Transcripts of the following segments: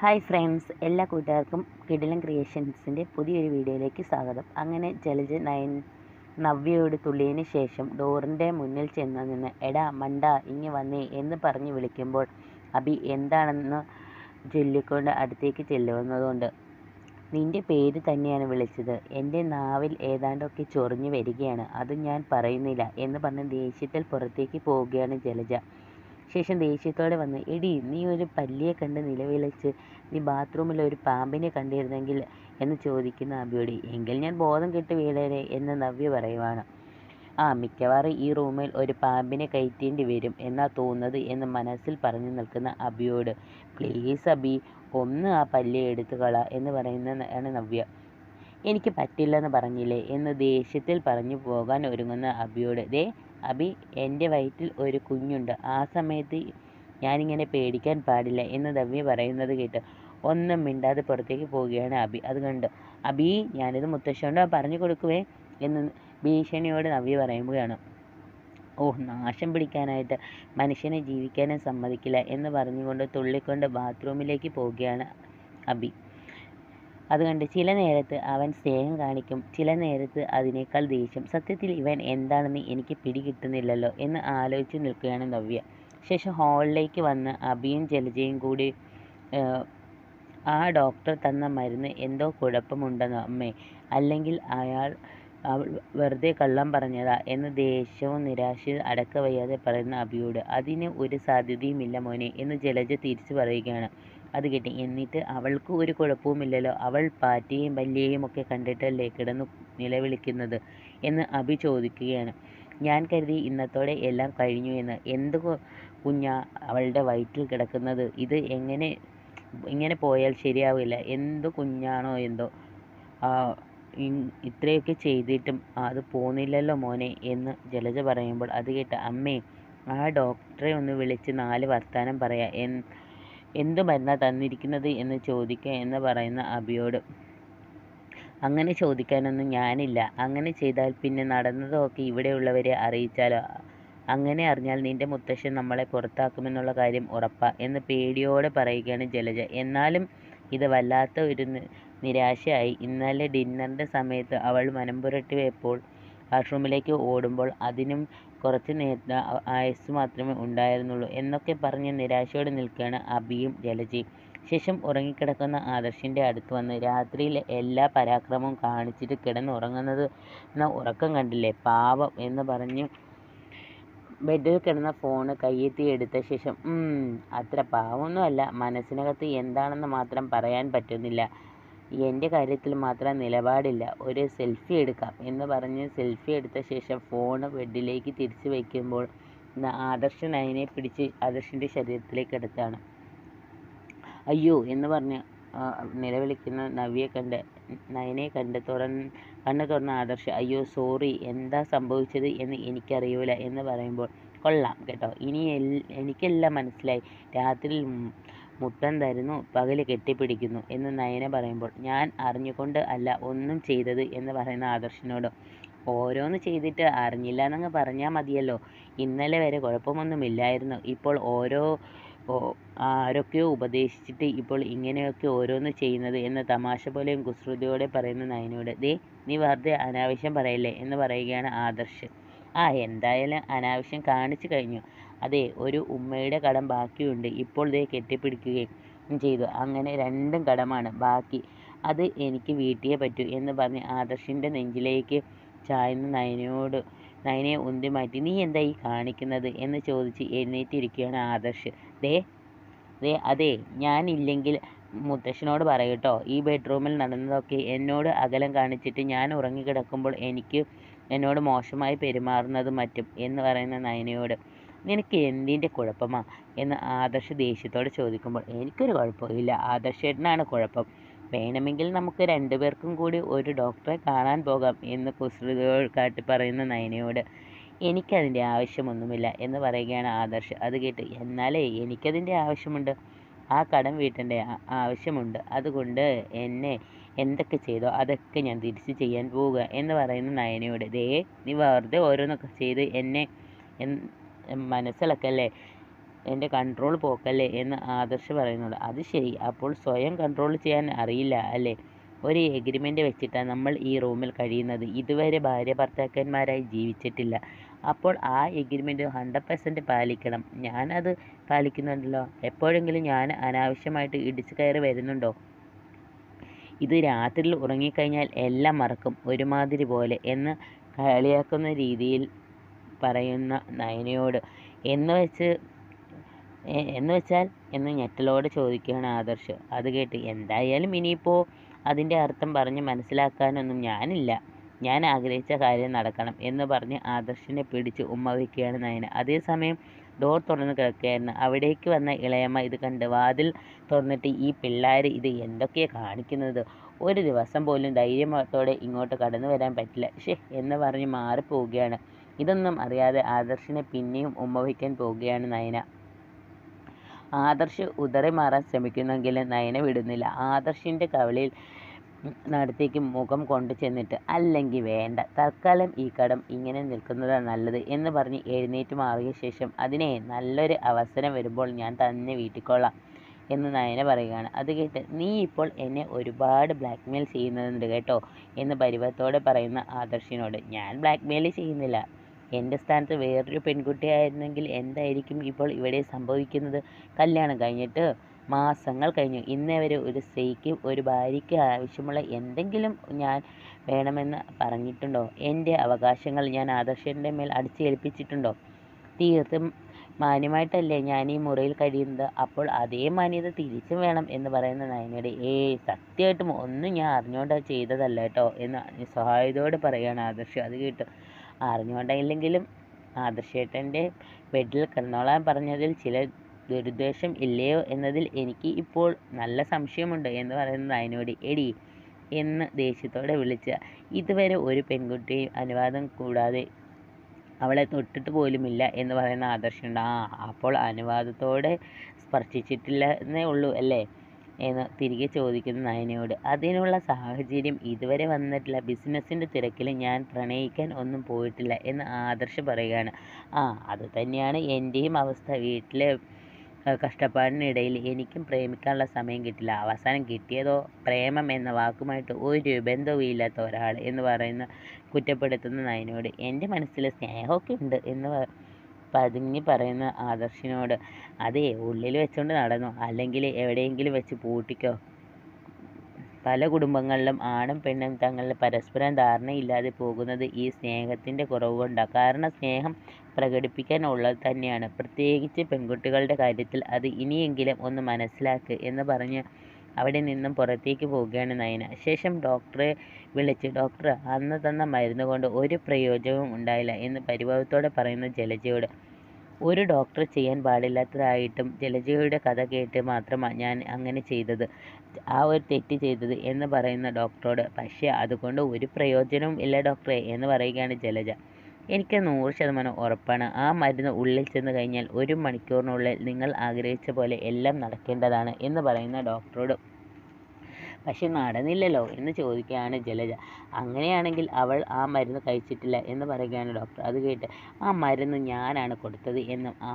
Hi friends എല്ലാ കൂട്ടുകാർക്കും കിടിലൻ ക്രിയേഷൻസിന്റെ പുതിയൊരു വീഡിയോയിലേക്ക് സ്വാഗതം. അങ്ങനെ ജലജ നയൻ നവ്യയോട് തുള്ളിയതിന് ശേഷം ഡോറിന്റെ മുന്നിൽ ചെന്ന് നിന്ന് എടാ മണ്ട ഇങ്ങി വന്നേ എന്ന് പറഞ്ഞ് വിളിക്കുമ്പോൾ അബി എന്താണെന്ന് ചൊല്ലിക്കൊണ്ട് അടുത്തേക്ക് ചെല്ലുവന്നതുകൊണ്ട് നിന്റെ പേര് തന്നെയാണ് വിളിച്ചത്. എന്റെ നാവിൽ ഏതാണ്ടൊക്കെ ചൊറിഞ്ഞു വരികയാണ്. അത് ഞാൻ പറയുന്നില്ല എന്ന് പറഞ്ഞ് ദേഷ്യത്തിൽ പുറത്തേക്ക് പോവുകയാണ് ജലജ. ശേഷം ദേഷ്യത്തോടെ വന്ന് എടി നീ ഒരു പല്ലിയെ കണ്ട് നിലവിളിച്ച് നീ ബാത്റൂമിൽ ഒരു പാമ്പിനെ കണ്ടിരുന്നെങ്കിൽ? എന്ന് ചോദിക്കുന്ന അബിയോട് എങ്കിൽ ഞാൻ ബോധം കെട്ട് വീഴരെ എന്ന് നവ്യ പറയുവാണ്. ആ മിക്കവാറും ഈ റൂമിൽ ഒരു പാമ്പിനെ കയറ്റേണ്ടി വരും എന്നാ തോന്നുന്നത് എന്ന് മനസ്സിൽ പറഞ്ഞു നിൽക്കുന്ന അബിയോട് പ്ലീസ് അബി ഒന്ന് ആ പല്ലിയെ എടുത്തു കള എന്ന് പറയുന്നതാണ് നവ്യ. എനിക്ക് പറ്റില്ലെന്ന് പറഞ്ഞില്ലേ? എന്ന് ദേഷ്യത്തിൽ പറഞ്ഞു പോകാൻ ഒരുങ്ങുന്ന അബിയോട് ദേ അബി എന്റെ വയറ്റിൽ ഒരു കുഞ്ഞുണ്ട്. ആ സമയത്ത് ഞാനിങ്ങനെ പേടിക്കാൻ പാടില്ല എന്ന് ദവ്യ പറയുന്നത് കേട്ട് ഒന്നും മിണ്ടാതെ പുറത്തേക്ക് പോവുകയാണ് അബി അത് കണ്ട്. അബി ഞാനിത് മുത്തശ്ശോണ്ട് പറഞ്ഞു കൊടുക്കുവേ എന്ന് ഭീഷണിയോട് നവ്യ പറയുകയാണ്. ഓ നാശം പിടിക്കാനായിട്ട് മനുഷ്യനെ ജീവിക്കാനും സമ്മതിക്കില്ല എന്ന് പറഞ്ഞുകൊണ്ട് തുള്ളിക്കൊണ്ട് ബാത്റൂമിലേക്ക് പോവുകയാണ് അബി അത് കണ്ട് ചില നേരത്ത് അവൻ സ്നേഹം കാണിക്കും ചില നേരത്ത് അതിനേക്കാൾ ദേഷ്യം. സത്യത്തിൽ ഇവൻ എന്താണെന്ന് എനിക്ക് പിടികിട്ടുന്നില്ലല്ലോ എന്ന് ആലോചിച്ച് നിൽക്കുകയാണ് നവ്യ. ശേഷം ഹാളിലേക്ക് വന്ന് അബിയും ജലജയും കൂടി ആ ഡോക്ടർ തന്ന മരുന്ന് എന്തോ കുഴപ്പമുണ്ടെന്നോ അമ്മേ? അല്ലെങ്കിൽ അയാൾ അവൾ വെറുതെ കള്ളം പറഞ്ഞതാ എന്ന് ദേഷ്യവും നിരാശയും അടക്ക വയ്യാതെ പറയുന്ന അബിയോട്. അതിന് ഒരു സാധ്യതയുമില്ല മോനെ എന്ന് ജലജ തിരിച്ചു പറയുകയാണ്. അത് കിട്ടി. എന്നിട്ട് അവൾക്ക് ഒരു കുഴപ്പവുമില്ലല്ലോ. അവൾ പാറ്റയും പല്ലിയെയും ഒക്കെ കണ്ടിട്ടല്ലേ കിടന്നു നിലവിളിക്കുന്നത് എന്ന് അഭി ചോദിക്കുകയാണ്. ഞാൻ കരുതി ഇന്നത്തോടെ എല്ലാം കഴിഞ്ഞു എന്ന്. എന്ത് കുഞ്ഞാ അവളുടെ വയറ്റിൽ കിടക്കുന്നത്? ഇത് എങ്ങനെ ഇങ്ങനെ പോയാൽ ശരിയാവില്ല. എന്ത് കുഞ്ഞാണോ എന്തോ. ഇത്രയൊക്കെ ചെയ്തിട്ടും അത് പോന്നില്ലല്ലോ മോനെ എന്ന് ജലജ പറയുമ്പോൾ അത് കേട്ട അമ്മേ ആ ഡോക്ടറെ ഒന്ന് വിളിച്ച് നാല് വർത്താനം പറയാം. എന്ത് മരുന്നാണ് തന്നിരിക്കുന്നത് എന്ന് ചോദിക്കുക എന്ന് പറയുന്ന അബിയോട്. അങ്ങനെ ചോദിക്കാനൊന്നും ഞാനില്ല. അങ്ങനെ ചെയ്താൽ പിന്നെ നടന്നതൊക്കെ ഇവിടെയുള്ളവരെ അറിയിച്ചാലോ? അങ്ങനെ അറിഞ്ഞാൽ നിന്റെ മുത്തശ്ശൻ നമ്മളെ പുറത്താക്കുമെന്നുള്ള കാര്യം ഉറപ്പാ എന്ന് പേടിയോടെ പറയുകയാണ് ജലജ. എന്നാലും ഇത് വല്ലാത്ത ഒരു നിരാശയായി. ഇന്നലെ ഡിന്നറിന്റെ സമയത്ത് അവൾ മനം പുരട്ടിയപ്പോൾ വാഷ്റൂമിലേക്ക് ഓടുമ്പോൾ അതിനും കുറച്ച് നേരത്തെ ആയുസ് മാത്രമേ ഉണ്ടായിരുന്നുള്ളൂ എന്നൊക്കെ പറഞ്ഞ് നിരാശയോടെ നിൽക്കുകയാണ് അബിയും ജലജയും ശേഷം ഉറങ്ങിക്കിടക്കുന്ന ആദർശിന്റെ അടുത്ത് വന്ന് രാത്രിയിലെ എല്ലാ പരാക്രമവും കാണിച്ചിട്ട് കിടന്നുറങ്ങുന്നത് എന്ന ഉറക്കം കണ്ടില്ലേ? പാവം എന്ന് പറഞ്ഞ് ബെഡിൽ കിടന്ന ഫോണ് കയ്യെത്തി എടുത്ത ശേഷം അത്ര പാവമൊന്നുമല്ല. മനസ്സിനകത്ത് എന്താണെന്ന് മാത്രം പറയാൻ പറ്റുന്നില്ല. എന്റെ കാര്യത്തിൽ മാത്രം നിലപാടില്ല. ഒരു സെൽഫി എടുക്കാം എന്ന് പറഞ്ഞ് സെൽഫി എടുത്ത ശേഷം ഫോൺ ബെഡിലേക്ക് തിരിച്ചു വയ്ക്കുമ്പോൾ ആദർശൻ അതിനെ പിടിച്ച് ആദർശിന്റെ ശരീരത്തിലേക്ക് എടുത്താണ്. അയ്യോ എന്ന് പറഞ്ഞ് നിലവിളിക്കുന്ന നവ്യെ കണ്ട് നയനെ കണ്ട് തുറന്ന് കണ്ണ് തുറന്ന ആദർശ് അയ്യോ സോറി എന്താ സംഭവിച്ചത് എന്ന് എനിക്കറിയൂല എന്ന് പറയുമ്പോൾ കൊള്ളാം കേട്ടോ ഇനി എനിക്കെല്ലാം മനസ്സിലായി. രാത്രി മുത്തം തരുന്നു പകൽ കെട്ടിപ്പിടിക്കുന്നു എന്ന് നയന പറയുമ്പോൾ ഞാൻ അറിഞ്ഞുകൊണ്ട് അല്ല ഒന്നും ചെയ്തത് എന്ന് പറയുന്ന ആദർശിനോട് ഓരോന്ന് ചെയ്തിട്ട് അറിഞ്ഞില്ല എന്നങ്ങ് പറഞ്ഞാൽ മതിയല്ലോ. ഇന്നലെ വരെ കുഴപ്പമൊന്നുമില്ലായിരുന്നു. ഇപ്പോൾ ഓരോ ആരൊക്കെയോ ഉപദേശിച്ചിട്ട് ഇപ്പോൾ ഇങ്ങനെയൊക്കെ ഓരോന്ന് ചെയ്യുന്നത് എന്ന് തമാശ പോലെയും കുസൃതിയോടെ പറയുന്ന നയനോട് ദേ നീ വെറുതെ അനാവശ്യം പറയല്ലേ എന്ന് പറയുകയാണ് ആദർശ്. ആ എന്തായാലും അനാവശ്യം കാണിച്ചു കഴിഞ്ഞു. അതെ ഒരു ഉമ്മയുടെ കടം ബാക്കിയുണ്ട്. ഇപ്പോൾ ദേ കെട്ടിപ്പിടിക്കുകയും ചെയ്തു. അങ്ങനെ രണ്ടും കടമാണ് ബാക്കി. അത് എനിക്ക് വീട്ടിയേ പറ്റൂ എന്ന് പറഞ്ഞ് ആദർശിന്റെ നെഞ്ചിലേക്ക് ചായുന്ന നയനയോട് നയനയെ ഉന്തി മാറ്റി നീ എന്താ ഈ കാണിക്കുന്നത്? എന്ന് ചോദിച്ച് എഴുന്നേറ്റിരിക്കുകയാണ് ആദർശ്. ദേ ദേ അതെ ഞാനില്ലെങ്കിൽ മുത്തശ്ശനോട് പറയട്ടോ. ഈ ബെഡ്റൂമിൽ നടന്നതൊക്കെ എന്നോട് അകലം കാണിച്ചിട്ട് ഞാൻ ഉറങ്ങിക്കിടക്കുമ്പോൾ എനിക്ക് എന്നോട് മോശമായി പെരുമാറുന്നതും മറ്റും എന്ന് പറയുന്ന നയനയോട്. നിനക്ക് എന്തിന്റെ കുഴപ്പമാ? എന്ന് ആദർശ് ദേഷ്യത്തോടെ ചോദിക്കുമ്പോൾ എനിക്കൊരു കുഴപ്പമില്ല. ആദർശേട്ടനാണ് കുഴപ്പം. വേണമെങ്കിൽ നമുക്ക് രണ്ടുപേർക്കും കൂടി ഒരു ഡോക്ടറെ കാണാൻ പോകാം എന്ന് കുസൃതിയോട് കാട്ടി പറയുന്ന നയനയോട്. എനിക്കതിന്റെ ആവശ്യമൊന്നുമില്ല എന്ന് പറയുകയാണ് ആദർശ്. അത് കേട്ട് എന്നാലേ എനിക്കതിന്റെ ആവശ്യമുണ്ട്. ആ കടം വീട്ടേണ്ട ആവശ്യമുണ്ട്. അതുകൊണ്ട് എന്നെ എന്തൊക്കെ ചെയ്തോ അതൊക്കെ ഞാൻ തിരിച്ച് ചെയ്യാൻ പോവുക എന്ന് പറയുന്ന നയനയോട് ദേ നീ വെറുതെ ഓരോന്നൊക്കെ ചെയ്ത് എന്നെ മനസ്സിളക്കല്ലേ എന്റെ കൺട്രോൾ പോക്കല്ലേ എന്ന് ആദർശ് പറയുന്നുണ്ട്. അത് ശരി. അപ്പോൾ സ്വയം കൺട്രോൾ ചെയ്യാൻ അറിയില്ല അല്ലേ? ഒരു എഗ്രിമെന്റ് വെച്ചിട്ടാണ് നമ്മൾ ഈ റൂമിൽ കഴിയുന്നത്. ഇതുവരെ ഭാര്യ ഭർത്താക്കന്മാരായി ജീവിച്ചിട്ടില്ല. അപ്പോൾ ആ എഗ്രിമെന്റ് ഹൺഡ്രഡ് പെർസെന്റ് പാലിക്കണം. ഞാനത് പാലിക്കുന്നുണ്ടല്ലോ. എപ്പോഴെങ്കിലും ഞാൻ അനാവശ്യമായിട്ട് ഇടിച്ചു കയറി വരുന്നുണ്ടോ? ഇത് രാത്രിയിൽ ഉറങ്ങിക്കഴിഞ്ഞാൽ എല്ലാം മറക്കും. ഒരുമാതിരി പോലെ എന്ന് കളിയാക്കുന്ന രീതിയിൽ പറയുന്ന നയനയോട്. എന്ന് വെച്ച് എന്ന് വെച്ചാൽ എന്ന് ഞെട്ടലോടെ ചോദിക്കുകയാണ് ആദർശ്. അത് കേട്ട് എന്തായാലും ഇനിയിപ്പോൾ അതിന്റെ അർത്ഥം പറഞ്ഞ് മനസ്സിലാക്കാനൊന്നും ഞാനില്ല. ഞാൻ ആഗ്രഹിച്ച കാര്യം നടക്കണം എന്ന് പറഞ്ഞ് ആദർശിനെ പിടിച്ച് ഉമ്മ വയ്ക്കുകയാണ് നയന. അതേസമയം ഡോർ തുറന്ന് കിടക്കുകയായിരുന്നു. അവിടേക്ക് വന്ന ഇളയമ്മ ഇത് കണ്ട് വാതിൽ തുറന്നിട്ട് ഈ പിള്ളേർ ഇത് എന്തൊക്കെയാണ് കാണിക്കുന്നത്? ഒരു ദിവസം പോലും ധൈര്യത്തോടെ ഇങ്ങോട്ട് കടന്നു വരാൻ പറ്റില്ല. ഷേ എന്ന് പറഞ്ഞ് മാറിപ്പോവുകയാണ്. ഇതൊന്നും അറിയാതെ ആദർശിനെ പിന്നെയും ഉമ്മ വയ്ക്കാൻ പോവുകയാണ് നയന. ആദർശ് ഉദറി മാറാൻ ശ്രമിക്കുന്നെങ്കിലും നയന വിടുന്നില്ല. ആദർശിന്റെ കവളിൽ നടത്തേക്ക് മുഖം കൊണ്ടു ചെന്നിട്ട് അല്ലെങ്കിൽ വേണ്ട. തൽക്കാലം ഈ കടം ഇങ്ങനെ നിൽക്കുന്നതാണ് നല്ലത് എന്ന് പറഞ്ഞ് എഴുന്നേറ്റ് മാറിയ ശേഷം അതിനെ നല്ലൊരു അവസരം വരുമ്പോൾ ഞാൻ തന്നെ വീട്ടിക്കൊള്ളാം എന്ന് നയന പറയുകയാണ്. അത് കേട്ട് നീ ഇപ്പോൾ എന്നെ ഒരുപാട് ബ്ലാക്ക്മെയിൽ ചെയ്യുന്നുണ്ട് കേട്ടോ എന്ന് പരിഭവത്തോടെ പറയുന്ന ആദർശിനോട് ഞാൻ ബ്ലാക്ക്മെയിൽ ചെയ്യുന്നില്ല. എന്റെ സ്ഥാനത്ത് വേറൊരു പെൺകുട്ടിയായിരുന്നെങ്കിൽ എന്തായിരിക്കും ഇപ്പോൾ ഇവിടെ സംഭവിക്കുന്നത്? കല്യാണം കഴിഞ്ഞിട്ട് മാസങ്ങൾ കഴിഞ്ഞു. ഇന്നേ വരെ ഒരു സ്ത്രീക്ക് ഒരു ഭാര്യയ്ക്ക് ആവശ്യമുള്ള എന്തെങ്കിലും ഞാൻ വേണമെന്ന് പറഞ്ഞിട്ടുണ്ടോ? എന്റെ അവകാശങ്ങൾ ഞാൻ ആദർശന്റെ മേൽ അടിച്ചേൽപ്പിച്ചിട്ടുണ്ടോ? തീർത്തും മാന്യമായിട്ടല്ലേ ഞാൻ ഈ മുറിയിൽ കഴിയുന്നത്? അപ്പോൾ അതേ മാന്യത തിരിച്ചും വേണം എന്ന് പറയുന്ന നയനയുടെ ഏ സത്യമായിട്ടും ഒന്നും ഞാൻ അറിഞ്ഞുകൊണ്ട് ചെയ്തതല്ല കേട്ടോ എന്ന് നിസ്സഹായതയോടെ പറയുകയാണ് ആദർശ്. അത് കേട്ടു അറിഞ്ഞുകൊണ്ടില്ലെങ്കിലും ആദർശേട്ടന്റെ ബെഡിൽ കിടന്നോളാൻ പറഞ്ഞതിൽ ചില ദുരുദ്ദേശം ഇല്ലയോ എന്നതിൽ എനിക്ക് ഇപ്പോൾ നല്ല സംശയമുണ്ട് എന്ന് പറയുന്നത് അതിനോട്. എടി എന്ന് ദേഷ്യത്തോടെ വിളിച്ച ഇതുവരെ ഒരു പെൺകുട്ടിയും അനുവാദം കൂടാതെ അവളെ തൊട്ടിട്ട് പോലുമില്ല എന്ന് പറയുന്ന ആദർശമുണ്ട് ആ അപ്പോൾ അനുവാദത്തോടെ സ്പർശിച്ചിട്ടില്ല എന്നേ ഉള്ളൂ അല്ലേ? എന്ന് തിരികെ ചോദിക്കുന്നു നയനയോട്. അതിനുള്ള സാഹചര്യം ഇതുവരെ വന്നിട്ടില്ല. ബിസിനസ്സിന്റെ തിരക്കിൽ ഞാൻ പ്രണയിക്കാൻ ഒന്നും പോയിട്ടില്ല എന്ന് ആദർശ് പറയുകയാണ്. ആ അത് തന്നെയാണ് എന്റെയും അവസ്ഥ. വീട്ടിലെ കഷ്ടപ്പാടിനിടയിൽ എനിക്കും പ്രേമിക്കാനുള്ള സമയം കിട്ടില്ല. അവസാനം കിട്ടിയതോ പ്രേമം എന്ന വാക്കുമായിട്ട് ഒരു ബന്ധവും ഇല്ലാത്ത ഒരാൾ എന്ന് പറയുന്ന കുറ്റപ്പെടുത്തുന്ന നയനോട് എന്റെ മനസ്സിൽ സ്നേഹമൊക്കെ ഉണ്ട് എന്ന് പതുങ്ങി പറയുന്ന ആദർശിനോട് അതേ ഉള്ളിൽ വെച്ചുകൊണ്ട് നടന്നു? അല്ലെങ്കിൽ എവിടെയെങ്കിലും വെച്ച് പൂട്ടിക്കോ? പല കുടുംബങ്ങളിലും ആണും പെണ്ണും തങ്ങളിൽ പരസ്പരം ധാരണയില്ലാതെ പോകുന്നത് ഈ സ്നേഹത്തിന്റെ കുറവ് കൊണ്ടാണ് കാരണം സ്നേഹം പ്രകടിപ്പിക്കാനുള്ളത് തന്നെയാണ്. പ്രത്യേകിച്ച് പെൺകുട്ടികളുടെ കാര്യത്തിൽ അത് ഇനിയെങ്കിലും ഒന്ന് മനസ്സിലാക്ക് എന്ന് പറഞ്ഞ് അവിടെ നിന്നും പുറത്തേക്ക് പോവുകയാണ് നയന. ശേഷം ഡോക്ടറെ വിളിച്ച് ഡോക്ടർ അന്ന് തന്ന മരുന്ന് കൊണ്ട് ഒരു പ്രയോജനവും ഉണ്ടായില്ല എന്ന് പരിഭവത്തോടെ പറയുന്ന ജലജയോട്. ഒരു ഡോക്ടർ ചെയ്യാൻ പാടില്ലാത്തതായിട്ടും ജലജയുടെ കഥ കേട്ട് മാത്രമാണ് ഞാൻ അങ്ങനെ ചെയ്തത് ആ ഒരു തെറ്റ് ചെയ്തത് എന്ന് പറയുന്ന ഡോക്ടറോട് പക്ഷേ അതുകൊണ്ട് ഒരു പ്രയോജനവും ഇല്ല ഡോക്ടറെ എന്ന് പറയുകയാണ് ജലജ. എനിക്ക് നൂറ് ശതമാനം ഉറപ്പാണ്. ആ മരുന്ന് ഉള്ളിൽ ചെന്ന് കഴിഞ്ഞാൽ ഒരു മണിക്കൂറിനുള്ളിൽ നിങ്ങൾ ആഗ്രഹിച്ച പോലെ എല്ലാം നടക്കേണ്ടതാണ് എന്ന് പറയുന്ന ഡോക്ടറോട് പക്ഷെ നടന്നില്ലല്ലോ എന്ന് ചോദിക്കുകയാണ് ജലജ. അങ്ങനെയാണെങ്കിൽ അവൾ ആ മരുന്ന് കഴിച്ചിട്ടില്ല എന്ന് പറയുകയാണ് ഡോക്ടർ അത് കേട്ട് ആ മരുന്ന് ഞാനാണ് കൊടുത്തത് എന്നും ആ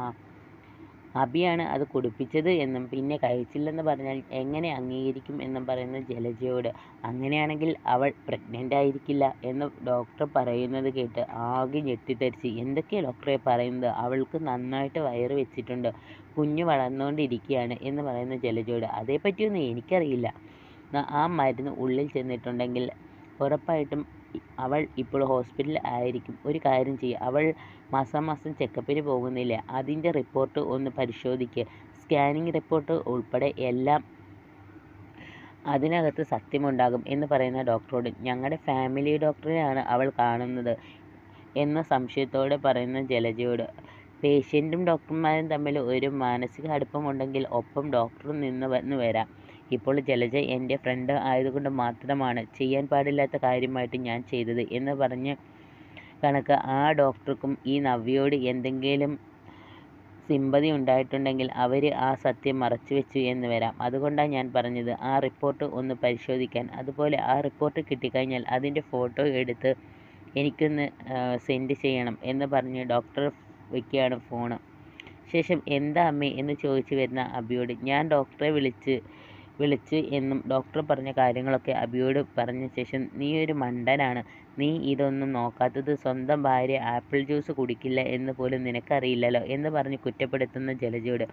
അബിയാണ് അത് കുടിപ്പിച്ചത് എന്നും പിന്നെ കഴിച്ചില്ലെന്ന് പറഞ്ഞാൽ എങ്ങനെ അംഗീകരിക്കും എന്നും പറയുന്ന ജലജയോട് അങ്ങനെയാണെങ്കിൽ അവൾ പ്രഗ്നന്റ് ആയിരിക്കില്ല എന്ന് ഡോക്ടർ പറയുന്നത് കേട്ട് ആകെ ഞെട്ടിത്തരിച്ച് എന്തൊക്കെയാണ് ഡോക്ടറെ പറയുന്നത്? അവൾക്ക് നന്നായിട്ട് വയറ് വെച്ചിട്ടുണ്ട്. കുഞ്ഞ് വളർന്നുകൊണ്ടിരിക്കുകയാണ് എന്ന് പറയുന്ന ജലജയോട്. അതേപ്പറ്റിയൊന്നും എനിക്കറിയില്ല. ആ മരുന്ന് ഉള്ളിൽ ചെന്നിട്ടുണ്ടെങ്കിൽ ഉറപ്പായിട്ടും അവൾ ഇപ്പോൾ ഹോസ്പിറ്റലിൽ ആയിരിക്കും. ഒരു കാര്യം ചെയ്യുക അവൾ മാസം മാസം ചെക്കപ്പിന് പോകുന്നില്ലേ. അതിന്റെ റിപ്പോർട്ട് ഒന്ന് പരിശോധിക്കുക സ്കാനിങ് റിപ്പോർട്ട് ഉൾപ്പെടെ എല്ലാം അതിനകത്ത് സത്യമുണ്ടാകും എന്ന് പറയുന്ന ഡോക്ടറോട് ഞങ്ങളുടെ ഫാമിലി ഡോക്ടറെയാണ് അവൾ കാണുന്നത് എന്ന സംശയത്തോടെ പറയുന്ന ജലജയോട് പേഷ്യന്റും ഡോക്ടർമാരും തമ്മിൽ ഒരു മാനസിക അടുപ്പമുണ്ടെങ്കിൽ ഒപ്പം ഡോക്ടറും നിന്ന് വന്ന് വരാം. ഇപ്പോൾ ജലജ എന്റെ ഫ്രണ്ട് ആയതുകൊണ്ട് മാത്രമാണ് ചെയ്യാൻ പാടില്ലാത്ത കാര്യമായിട്ട് ഞാൻ ചെയ്തത് എന്ന് പറഞ്ഞ് കണക്ക് ആ ഡോക്ടർക്കും ഈ നവ്യയോട് എന്തെങ്കിലും സിമ്പതി ഉണ്ടായിട്ടുണ്ടെങ്കിൽ അവർ ആ സത്യം മറച്ചു വെച്ചു എന്ന് വരാം. അതുകൊണ്ടാണ് ഞാൻ പറഞ്ഞത് ആ റിപ്പോർട്ട് ഒന്ന് പരിശോധിക്കാൻ. അതുപോലെ ആ റിപ്പോർട്ട് കിട്ടിക്കഴിഞ്ഞാൽ അതിന്റെ ഫോട്ടോ എടുത്ത് എനിക്കൊന്ന് സെൻഡ് ചെയ്യണം എന്ന് പറഞ്ഞ് ഡോക്ടർ വയ്ക്കുകയാണ് ഫോണ് ശേഷം എന്താ അമ്മേ എന്ന് ചോദിച്ചു വരുന്ന അബിയോട് ഞാൻ ഡോക്ടറെ വിളിച്ച് വിളിച്ച് എന്നും ഡോക്ടർ പറഞ്ഞ കാര്യങ്ങളൊക്കെ അബിയോട് പറഞ്ഞ ശേഷം നീ ഒരു മണ്ടനാണ്. നീ ഇതൊന്നും നോക്കാത്തത് സ്വന്തം ഭാര്യ ആപ്പിൾ ജ്യൂസ് കുടിക്കില്ല എന്ന് പോലും നിനക്കറിയില്ലല്ലോ എന്ന് പറഞ്ഞ് കുറ്റപ്പെടുത്തുന്ന ജലജയോട്.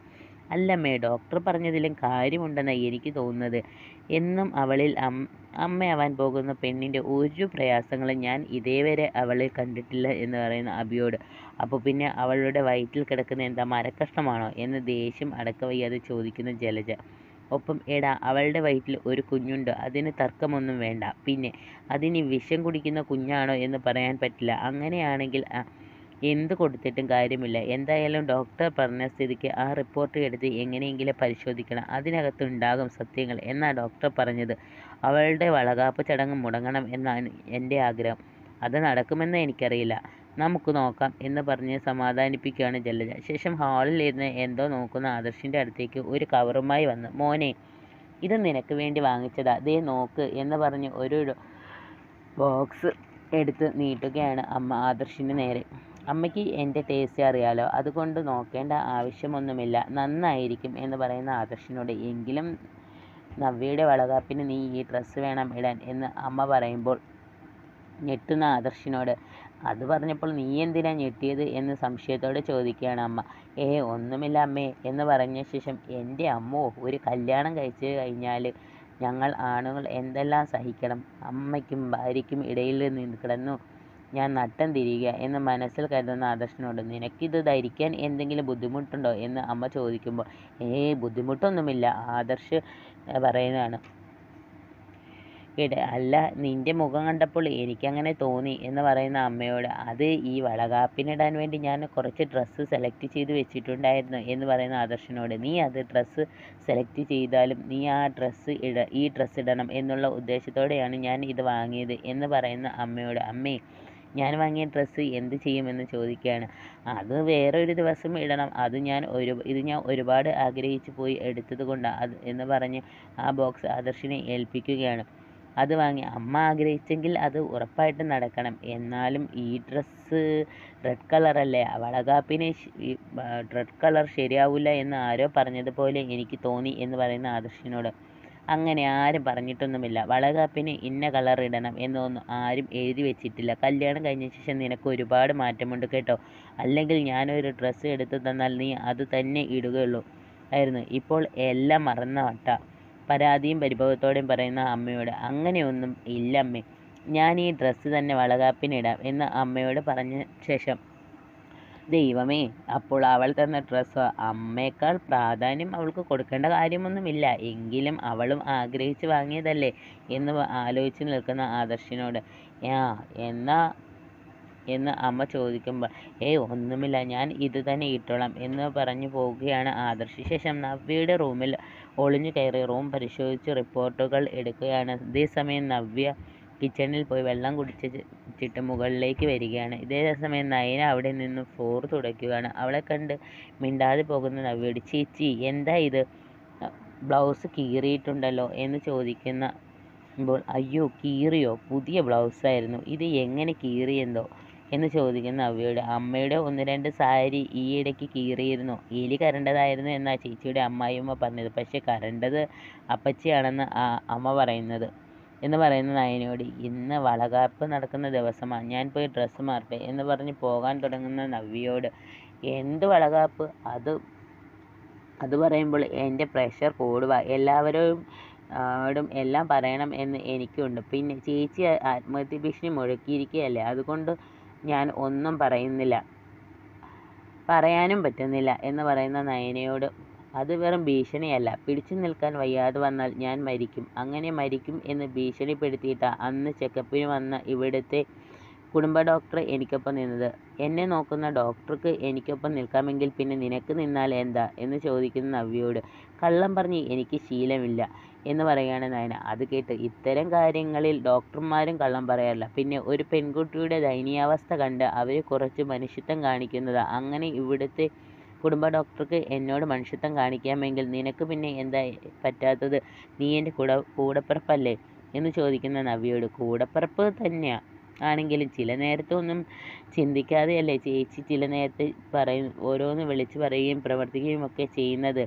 അല്ലമ്മേ ഡോക്ടർ പറഞ്ഞതിലും കാര്യമുണ്ടെന്നാണ് എനിക്ക് തോന്നുന്നത്. എന്നും അവളിൽ അമ്മയാവാൻ പോകുന്ന പെണ്ണിന്റെ ഒരു പ്രയാസങ്ങളും ഞാൻ ഇതേവരെ അവളിൽ കണ്ടിട്ടില്ല എന്ന് പറയുന്ന അബിയോട്. അപ്പോൾ പിന്നെ അവളുടെ വയറ്റിൽ കിടക്കുന്ന എന്താ മരക്കഷ്ണമാണോ? എന്ന് ദേഷ്യം അടക്കവയ്യാതെ ചോദിക്കുന്ന ജലജ. ഒപ്പം എടാ അവളുടെ വയറ്റിൽ ഒരു കുഞ്ഞുണ്ട്. അതിന് തർക്കമൊന്നും വേണ്ട. പിന്നെ അതിന് വിഷം കുടിക്കുന്ന കുഞ്ഞാണോ എന്ന് പറയാൻ പറ്റില്ല. അങ്ങനെയാണെങ്കിൽ എന്ത് കൊടുത്തിട്ടും കാര്യമില്ല. എന്തായാലും ഡോക്ടർ പറഞ്ഞ സ്ഥിതിക്ക് ആ റിപ്പോർട്ട് എടുത്ത് എങ്ങനെയെങ്കിലും പരിശോധിക്കണം. അതിനകത്തുണ്ടാകും സത്യങ്ങൾ എന്നാ ഡോക്ടർ പറഞ്ഞത്. അവളുടെ വളകാപ്പ് ചടങ്ങ് മുടങ്ങണം എന്നാണ് എന്റെ ആഗ്രഹം. അത് നടക്കുമെന്ന് എനിക്കറിയില്ല. നമുക്ക് നോക്കാം എന്ന് പറഞ്ഞ് സമാധാനിപ്പിക്കുകയാണ് ജലജ. ശേഷം ഹാളിൽ ഇരുന്ന് എന്തോ നോക്കുന്ന ആദർശിന്റെ അടുത്തേക്ക് ഒരു കവറുമായി വന്ന് മോനെ ഇത് നിനക്ക് വേണ്ടി വാങ്ങിച്ചതാ. ദേ നോക്ക് എന്ന് പറഞ്ഞ് ഒരു ബോക്സ് എടുത്ത് നീട്ടുകയാണ് അമ്മ ആദർശിന്റെ നേരെ. അമ്മയ്ക്ക് എന്റെ ടേസ്റ്റ് അറിയാലോ. അതുകൊണ്ട് നോക്കേണ്ട ആവശ്യമൊന്നുമില്ല. നന്നായിരിക്കും എന്ന് പറയുന്ന ആദർശിനോട് എങ്കിലും നവ്യയുടെ വളകാപ്പിന് നീ ഈ ഡ്രസ്സ് വേണം ഇടാൻ എന്ന് അമ്മ പറയുമ്പോൾ ഞെട്ടുന്ന ആദർശിനോട്. അത് പറഞ്ഞപ്പോൾ നീ എന്തിനാ ഞെട്ടിയത്? എന്ന് സംശയത്തോടെ ചോദിക്കുകയാണ് അമ്മ. ഏ ഒന്നുമില്ല അമ്മേ എന്ന് പറഞ്ഞ ശേഷം എന്റെ അമ്മോ ഒരു കല്യാണം കഴിച്ചു കഴിഞ്ഞാൽ ഞങ്ങൾ ആണുങ്ങൾ എന്തെല്ലാം സഹിക്കണം? അമ്മയ്ക്കും ഭാര്യയ്ക്കും ഇടയിൽ നിന്ന് കിടന്നു ഞാൻ നട്ടം തിരിയുക എന്ന് മനസ്സിൽ കരുതുന്ന ആദർശനോട് നിനക്കിത് ധരിക്കാൻ എന്തെങ്കിലും ബുദ്ധിമുട്ടുണ്ടോ? എന്ന് അമ്മ ചോദിക്കുമ്പോൾ ഏ ബുദ്ധിമുട്ടൊന്നുമില്ല ആദർശ് പറയുന്നതാണ്. ഇട അല്ല നിന്റെ മുഖം കണ്ടപ്പോൾ എനിക്കങ്ങനെ തോന്നി എന്ന് പറയുന്ന അമ്മയോട് അത് ഈ വളകാപ്പിനിടാൻ വേണ്ടി ഞാൻ കുറച്ച് ഡ്രസ്സ് സെലക്ട് ചെയ്ത് വെച്ചിട്ടുണ്ടായിരുന്നു എന്ന് പറയുന്ന ആദർശനോട് നീ അത് ഡ്രസ്സ് സെലക്ട് ചെയ്താലും നീ ആ ഡ്രസ്സ് ഇട ഈ ഡ്രസ്സ് ഇടണം എന്നുള്ള ഉദ്ദേശത്തോടെയാണ് ഞാൻ ഇത് വാങ്ങിയത് എന്ന് പറയുന്ന അമ്മയോട് അമ്മേ ഞാൻ വാങ്ങിയ ഡ്രസ്സ് എന്ത് ചെയ്യുമെന്ന് ചോദിക്കുകയാണ് അത് വേറെ ഒരു ദിവസം ഇടണം. അത് ഞാൻ ഒരു ഇത് ഞാൻ ഒരുപാട് ആഗ്രഹിച്ചു പോയി എടുത്തത് കൊണ്ടാണ് അത് എന്ന് പറഞ്ഞ് ആ ബോക്സ് ആദർശിനെ ഏൽപ്പിക്കുകയാണ്. അത് വാങ്ങി. അമ്മ ആഗ്രഹിച്ചെങ്കിൽ അത് ഉറപ്പായിട്ടും നടക്കണം. എന്നാലും ഈ ഡ്രസ്സ് റെഡ് കളറല്ലേ വളകാപ്പിന് റെഡ് കളർ ശരിയാവില്ല എന്ന് ആരോ പറഞ്ഞതുപോലെ എനിക്ക് തോന്നി എന്ന് പറയുന്ന ആദർശിനോട്. അങ്ങനെ ആരും പറഞ്ഞിട്ടൊന്നുമില്ല. വളകാപ്പിന് ഇന്ന കളർ ഇടണം എന്നൊന്നും ആരും എഴുതി വെച്ചിട്ടില്ല. കല്യാണം കഴിഞ്ഞ ശേഷം നിനക്ക് ഒരുപാട് മാറ്റമുണ്ട് കേട്ടോ. അല്ലെങ്കിൽ ഞാനൊരു ഡ്രസ്സ് എടുത്തു തന്നാൽ നീ അത് തന്നെ ഇടുകയുള്ളൂ. ആയിരുന്നു. ഇപ്പോൾ എല്ലാം മറന്ന വട്ട. പരാതിയും പരിഭവത്തോടെയും പറയുന്ന അമ്മയോട് അങ്ങനെയൊന്നും ഇല്ല അമ്മേ. ഞാൻ ഈ ഡ്രസ്സ് തന്നെ വളകാപ്പിനിടാം എന്ന് അമ്മയോട് പറഞ്ഞ ശേഷം ദൈവമേ അപ്പോൾ അവൾ തന്ന ഡ്രസ്സ് അമ്മയേക്കാൾ പ്രാധാന്യം അവൾക്ക് കൊടുക്കേണ്ട കാര്യമൊന്നുമില്ല. എങ്കിലും അവളും ആഗ്രഹിച്ച് വാങ്ങിയതല്ലേ? എന്ന് ആലോചിച്ച് നിൽക്കുന്ന ആദർശിനോട് ആ എന്നാ എന്ന് അമ്മ ചോദിക്കുമ്പോൾ ഏയ് ഒന്നുമില്ല. ഞാൻ ഇത് തന്നെ ഇട്ടോളാം എന്ന് പറഞ്ഞു പോവുകയാണ് ആദർശ്. ശേഷം നവ്യയുടെ റൂമിൽ ഒളിഞ്ഞു കയറി റൂം പരിശോധിച്ച് റിപ്പോർട്ടുകൾ എടുക്കുകയാണ്. അതേസമയം നവ്യ കിച്ചണിൽ പോയി വെള്ളം കുടിച്ചിട്ട് മുകളിലേക്ക് വരികയാണ്. ഇതേ സമയം നയന അവിടെ നിന്ന് ഫ്ലോർ തുടയ്ക്കുകയാണ്. അവളെ കണ്ട് മിണ്ടാതെ പോകുന്ന നവ്യയോട് ചേച്ചി എന്താ ഇത്? ബ്ലൗസ് കീറിയിട്ടുണ്ടല്ലോ? എന്ന് ചോദിക്കുന്നപ്പോൾ അയ്യോ കീറിയോ? പുതിയ ബ്ലൗസായിരുന്നു. ഇത് എങ്ങനെ കീറിയെന്തോ എന്ന് ചോദിക്കുന്ന അവ്വയോട് അമ്മയുടെ ഒന്ന് രണ്ട് സാരി ഈയിടയ്ക്ക് കീറിയിരുന്നു. എലി കരണ്ടതായിരുന്നു എന്നാ ചേച്ചിയുടെ അമ്മായിയമ്മ പറഞ്ഞത്. പക്ഷെ കരണ്ടത് അപ്പച്ചിയാണെന്ന് അമ്മ പറയുന്നത്. എന്ന് പറയുന്ന നയനയോട് ഇന്ന് വളകാപ്പ് നടക്കുന്ന ദിവസമാണ് ഞാൻ പോയി ഡ്രസ്സ് മാറട്ടെ എന്ന് പറഞ്ഞ് പോകാൻ തുടങ്ങുന്ന നവ്യയോട് എന്ത് വളകാപ്പ്? അത് അത് പറയുമ്പോൾ എന്റെ പ്രഷർ കൂടുക എല്ലാവരും ടും എല്ലാം പറയണം എന്ന് എനിക്കുണ്ട്. പിന്നെ ചേച്ചി ആത്മഹത്യ ഭീഷണി മുഴക്കിയിരിക്കുകയല്ലേ? അതുകൊണ്ട് ഞാൻ ഒന്നും പറയുന്നില്ല. പറയാനും പറ്റുന്നില്ല എന്ന് പറയുന്ന നയനയോട്. അത് വെറും ഭീഷണിയല്ല. പിടിച്ചു നിൽക്കാൻ വയ്യാതെ വന്നാൽ ഞാൻ മരിക്കും. അങ്ങനെ മരിക്കും എന്ന് ഭീഷണിപ്പെടുത്തിയിട്ട അന്ന് ചെക്കപ്പിന് വന്ന ഇവിടുത്തെ കുടുംബ ഡോക്ടർ എനിക്കൊപ്പം നിന്നത്. എന്നെ നോക്കുന്ന ഡോക്ടർക്ക് എനിക്കൊപ്പം നിൽക്കാമെങ്കിൽ പിന്നെ നിനക്ക് നിന്നാൽ എന്താ? എന്ന് ചോദിക്കുന്ന നവ്യയോട് കള്ളം പറഞ്ഞ് എനിക്ക് ശീലമില്ല. എന്ന് പറയുകയാണ് നയന. അത് കേട്ട് ഇത്തരം കാര്യങ്ങളിൽ ഡോക്ടർമാരും കള്ളം പറയാറില്ല. പിന്നെ ഒരു പെൺകുട്ടിയുടെ ദയനീയാവസ്ഥ കണ്ട് അവർ കുറച്ച് മനുഷ്യത്വം കാണിക്കുന്നത്. അങ്ങനെ ഇവിടുത്തെ കുടുംബ ഡോക്ടർക്ക് എന്നോട് മനുഷ്യത്വം കാണിക്കാമെങ്കിൽ നിനക്ക് പിന്നെ എന്താ പറ്റാത്തത്? നീ എന്റെ കൂടെ കൂടപ്പിറപ്പല്ലേ? എന്ന് ചോദിക്കുന്ന നവ്യയോട്. കൂടപ്പിറപ്പ് തന്നെയാണ് ആണെങ്കിലും ചില നേരത്തൊന്നും ചിന്തിക്കാതെയല്ലേ ചേച്ചി ചില നേരത്ത് പറയും ഓരോന്ന് വിളിച്ചു പറയുകയും പ്രവർത്തിക്കുകയും ഒക്കെ ചെയ്യുന്നത്?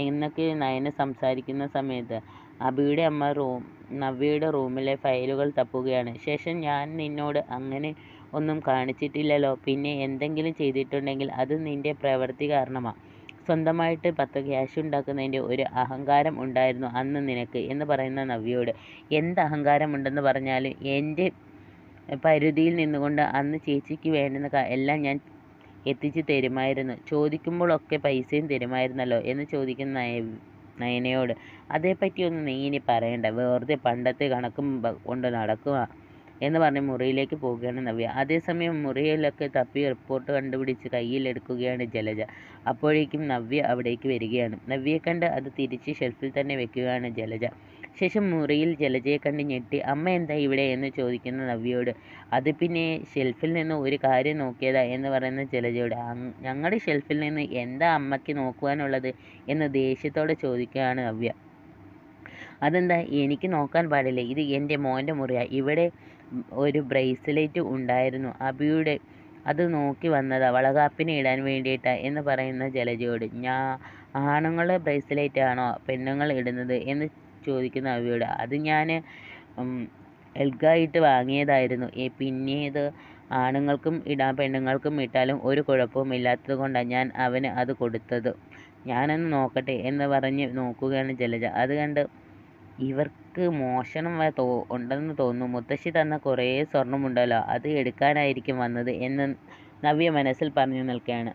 എന്നൊക്കെ നയന സംസാരിക്കുന്ന സമയത്ത് അബിയുടെ അമ്മ റൂം നവ്യയുടെ റൂമിലെ ഫയലുകൾ തപ്പുകയാണ്. ശേഷം ഞാൻ നിന്നോട് അങ്ങനെ ഒന്നും കാണിച്ചിട്ടില്ലല്ലോ. പിന്നെ എന്തെങ്കിലും ചെയ്തിട്ടുണ്ടെങ്കിൽ അത് നിന്റെ പ്രവൃത്തി കാരണമാ. സ്വന്തമായിട്ട് പത്ത് ഉണ്ടാക്കുന്നതിന്റെ ഒരു അഹങ്കാരം ഉണ്ടായിരുന്നു അന്ന് നിനക്ക് എന്ന് പറയുന്ന നവ്യയോട്. എന്ത് അഹങ്കാരമുണ്ടെന്ന് പറഞ്ഞാലും എന്റെ പരിധിയിൽ നിന്നുകൊണ്ട് അന്ന് ചേച്ചിക്ക് വേണ്ടുന്ന എല്ലാം ഞാൻ എത്തിച്ചു തരുമായിരുന്നു. ചോദിക്കുമ്പോഴൊക്കെ പൈസയും തരുമായിരുന്നല്ലോ എന്ന് ചോദിക്കുന്ന നയനയോട്. അതേപ്പറ്റിയൊന്നും നീ ഇനി പറയണ്ട. വെറുതെ പണ്ടത്തെ കണക്കും കൊണ്ട് നടക്കുക എന്ന് പറഞ്ഞ് മുറിയിലേക്ക് പോവുകയാണ് നവ്യ. അതേസമയം മുറിയിലൊക്കെ തപ്പി റിപ്പോർട്ട് കണ്ടുപിടിച്ച് കയ്യിലെടുക്കുകയാണ് ജലജ. അപ്പോഴേക്കും നവ്യ അവിടേക്ക് വരികയാണ്. നവ്യയെ കണ്ട് അത് തിരിച്ച് ഷെൽഫിൽ തന്നെ വെക്കുകയാണ് ജലജ. ശേഷം മുറിയിൽ ജലജയെ കണ്ട് ഞെട്ടി അമ്മ എന്താ ഇവിടെ എന്ന് ചോദിക്കുന്ന നവ്യയോട്. അത് പിന്നെ ഷെൽഫിൽ നിന്ന് ഒരു കാര്യം നോക്കിയതാ എന്ന് പറയുന്ന ജലജയോട്. ഞങ്ങളുടെ ഷെൽഫിൽ നിന്ന് എന്താ അമ്മയ്ക്ക് നോക്കുവാനുള്ളത് എന്ന് ദേഷ്യത്തോടെ ചോദിക്കുകയാണ് നവ്യ. അതെന്താ എനിക്ക് നോക്കാൻ പാടില്ലേ ഇത് എന്റെ മോന്റെ മുറിയാണ് ഇവിടെ ഒരു ബ്രേസ്ലെറ്റ് ഉണ്ടായിരുന്നു അബിയുടെ അത് നോക്കി വന്നതാ വളകാപ്പിന് ഇടാൻ വേണ്ടിയിട്ടാ എന്ന് പറയുന്ന ജലജയോട്. ഞാ ആണുങ്ങളുടെ ബ്രേസ്ലെറ്റ് ആണോ പെണ്ണുങ്ങൾ ഇടുന്നത് എന്ന് ചോദിക്കുന്ന അവയോട്. അത് ഞാൻ എൽഗായിട്ട് വാങ്ങിയതായിരുന്നു. പിന്നെ ഇത് ആണുങ്ങൾക്കും ഇടാം പെണ്ണുങ്ങൾക്കും ഇട്ടാലും ഒരു കുഴപ്പവും ഇല്ലാത്തത് കൊണ്ടാണ് ഞാൻ അവന് അത് കൊടുത്തത്. ഞാനൊന്ന് നോക്കട്ടെ എന്ന് പറഞ്ഞ് നോക്കുകയാണ് ജലജ. അത് കണ്ട് ഇവർക്ക് മോഷണം തോ ഉണ്ടെന്ന് തോന്നുന്നു. മുത്തശ്ശി തന്ന കുറേ സ്വർണമുണ്ടല്ലോ അത് എടുക്കാനായിരിക്കും വന്നത് എന്ന് നവ്യ മനസ്സിൽ പറഞ്ഞു നിൽക്കുകയാണ്.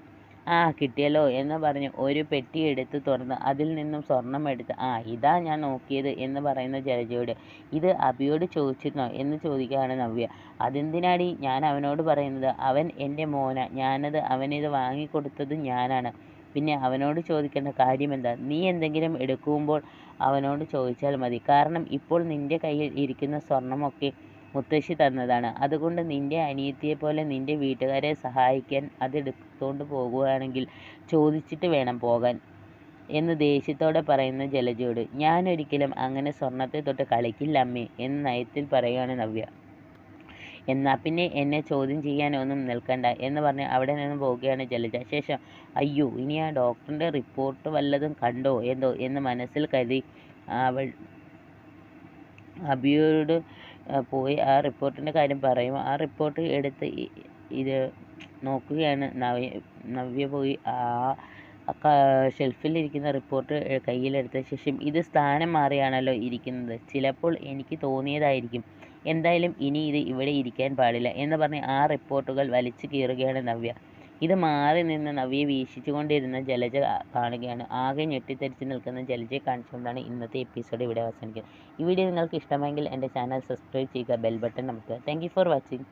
ആ കിട്ടിയല്ലോ എന്ന് പറഞ്ഞ്. ഒരു പെട്ടി എടുത്ത് തുറന്ന് അതിൽ നിന്നും സ്വർണം എടുത്ത് ആ ഇതാ ഞാൻ നോക്കിയത് എന്ന് പറയുന്ന ജലജയോട് ഇത് അബിയോട് ചോദിച്ചിരുന്നോ എന്ന് ചോദിക്കുകയാണ് നവ്യ. അതെന്തിനാടി ഞാൻ അവനോട് പറയുന്നത്? അവൻ എന്റെ മോന ഞാനത് അവനിത് വാങ്ങിക്കൊടുത്തത് ഞാനാണ്. പിന്നെ അവനോട് ചോദിക്കേണ്ട കാര്യമെന്താ നീ എന്തെങ്കിലും എടുക്കുമ്പോൾ അവനോട് ചോദിച്ചാൽ മതി. കാരണം ഇപ്പോൾ നിന്റെ കയ്യിൽ ഇരിക്കുന്ന സ്വർണമൊക്കെ മുത്തശ്ശി തന്നതാണ് അതുകൊണ്ട് നിന്റെ അനിയത്തിയെപ്പോലെ നിന്റെ വീട്ടുകാരെ സഹായിക്കാൻ അതെടുത്തോണ്ട് പോകുകയാണെങ്കിൽ ചോദിച്ചിട്ട് വേണം പോകാൻ എന്ന് ദേഷ്യത്തോടെ പറയുന്ന ജലജയോട്. ഞാനൊരിക്കലും അങ്ങനെ സ്വർണത്തെ തൊട്ട് കളിക്കില്ല അമ്മേ എന്ന് നയത്തിൽ പറയുകയാണ് നവ്യ. എന്നാ പിന്നെ എന്നെ ചോദ്യം ചെയ്യാനൊന്നും നിൽക്കണ്ട എന്ന് പറഞ്ഞ് അവിടെ നിന്ന് പോവുകയാണ് ജലജ. ശേഷം അയ്യോ ഇനി ആ ഡോക്ടറിന്റെ റിപ്പോർട്ട് വല്ലതും കണ്ടോ എന്തോ എന്ന് മനസ്സിൽ കരുതി അവൾ അബിയോട് പോയി ആ റിപ്പോർട്ടിന്റെ കാര്യം പറയും. ആ റിപ്പോർട്ട് എടുത്ത് ഇത് നോക്കുകയാണ്. നവ്യ നവ്യ പോയി ആ ഷെൽഫിലിരിക്കുന്ന റിപ്പോർട്ട് കയ്യിലെടുത്ത ശേഷം ഇത് സ്ഥാനം മാറിയാണല്ലോ ഇരിക്കുന്നത്. ചിലപ്പോൾ എനിക്ക് തോന്നിയതായിരിക്കും. എന്തായാലും ഇനി ഇത് ഇവിടെ ഇരിക്കാൻ പാടില്ല എന്ന് പറഞ്ഞ് ആ റിപ്പോർട്ടുകൾ വലിച്ചു കീറുകയാണ് നവ്യ. ഇത് മാറി നിന്ന് നവിയെ വീക്ഷിച്ചുകൊണ്ടിരുന്ന ജലജ കാണുകയാണ്. ആകെ ഞെട്ടിത്തരിച്ച് നിൽക്കുന്ന ജലജയെ കാണിച്ചുകൊണ്ടാണ് ഇന്നത്തെ എപ്പിസോഡ് ഇവിടെ അവസാനിക്കുന്നത്. ഈ വീഡിയോ നിങ്ങൾക്ക് ഇഷ്ടമെങ്കിൽ എന്റെ ചാനൽ സബ്സ്ക്രൈബ് ചെയ്യുക ബെൽ ബട്ടൺ നമുക്ക് താങ്ക് ഫോർ വാച്ചിങ്